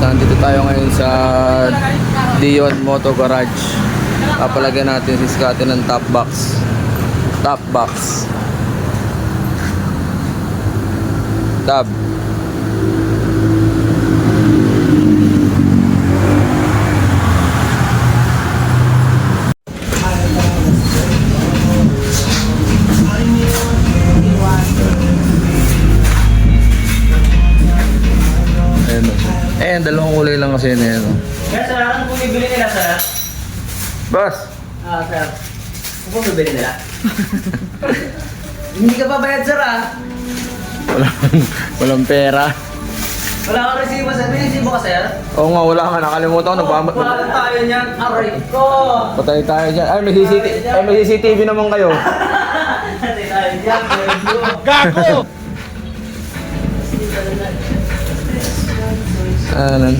nandito tayo ngayon sa Dion Moto Garage. Papalagyan natin si Scotty ng top box. Top box. Tab. O. Ayan, dalawang kulay lang kasi yan. oh. Kaya sir, ano po bibili nila sir? Boss! Ah, sir. Ano po bibili nila? Hindi ka pa bayad sir ah. Walang, walang pera. Wala kang resibo sir. May resibo ka sir? Oo nga, wala nga. Nakalimutan ko. Nagpamat. Wala tayo niyan. Aray ko. Patay tayo dyan. Ay, may CCTV, ay, may CCTV naman kayo. Patay tayo dyan. Gago! Ano?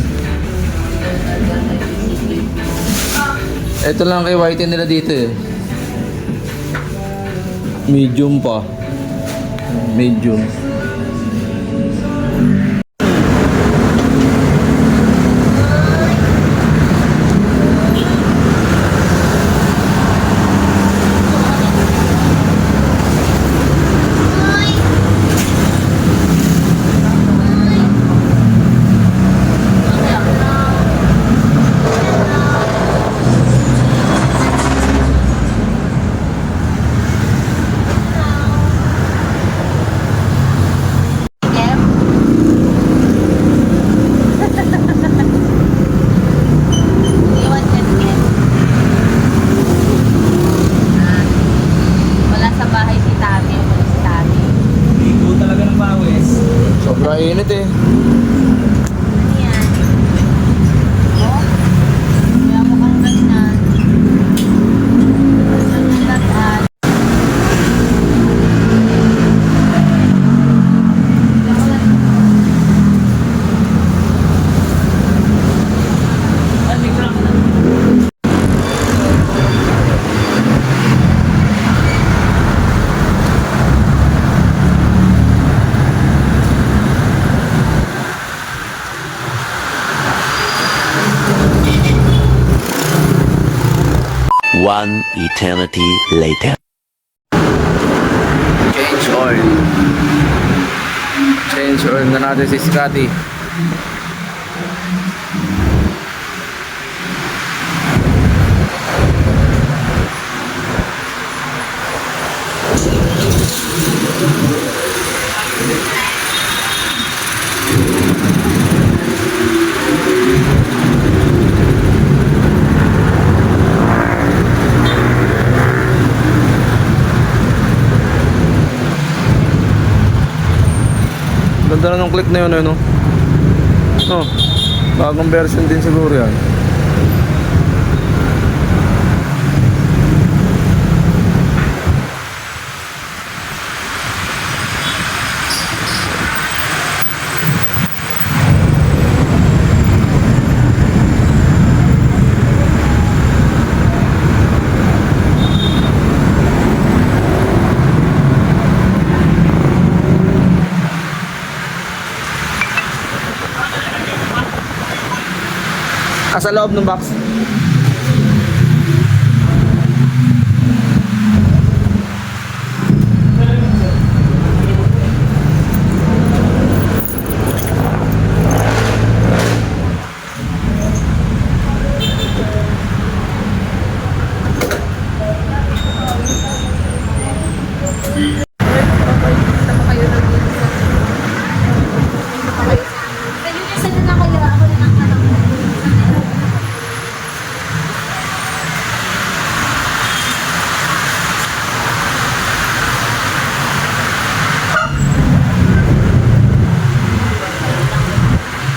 Ito lang kay Whitey nila dito eh. Medium pa. Medium. Iwan ka din. Ah, Wala sa bahay si Tami. Wala si Tami. Ligo talaga ng pawis. Sobra init eh. Ano yan? Oh? Kaya mukhang ganyan. Ganyan lang ah. Ano yung truck na? One eternity later. Change oil. Change oil na natin si Scotty. Ganda na ng click na yun, ano? Oh, bagong version din siguro yan. Ah, sa loob ng box. Saan na kayo? Ako na lang tanong.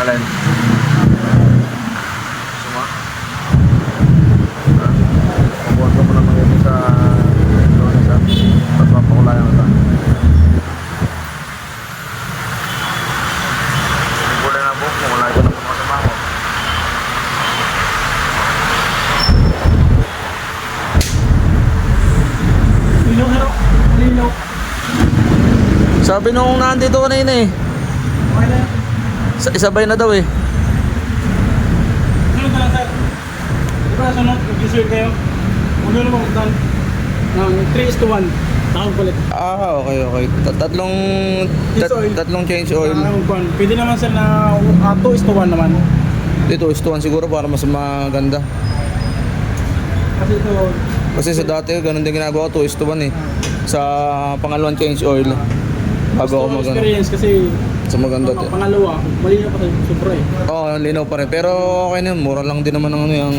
Alin? Suma? Kukuha ko muna mga ito sa doon sa pagpapakulayan ko Kulay na buhok mo, wala ko na pumasama ko. Lilo, lilo. Lilo. Sabi nung nandito kanina eh. Sa- Isabay na daw eh. para sa not, mag-reserve kayo. Ano naman magdan? Ng 3 is to 1. Takang palit. Ah, okay, okay. Tat- Tatlong tat- tatlong change oil. Magkuhan. Pwede naman sir na 2 is to 1 naman. Dito, istuan siguro para mas maganda. Kasi ito, Kasi sa dati, ganun din ginagawa ko, 2 is to 1 eh. Sa pangalawang change oil. Bago ako mag experience kasi sa maganda to. ang pangalawa, mali na pa tayo sobra eh. Oo, oh, linaw pa rin. Pero okay na yun. Mura lang din naman ang ano yung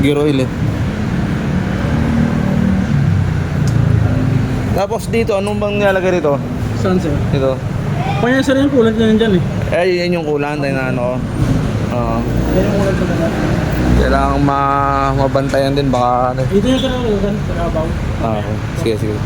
gear oil eh. Tapos dito, anong bang nilalagay dito? Saan sir? Dito. Kanya sir yung kulat na nandyan eh. Eh, yun yung kulan tayo na ano. Oo. Yan yung kulat na kailangan ma mabantayan din baka ano. Ito yung sir yung sa kabaw. Ah, okay. sige, sige.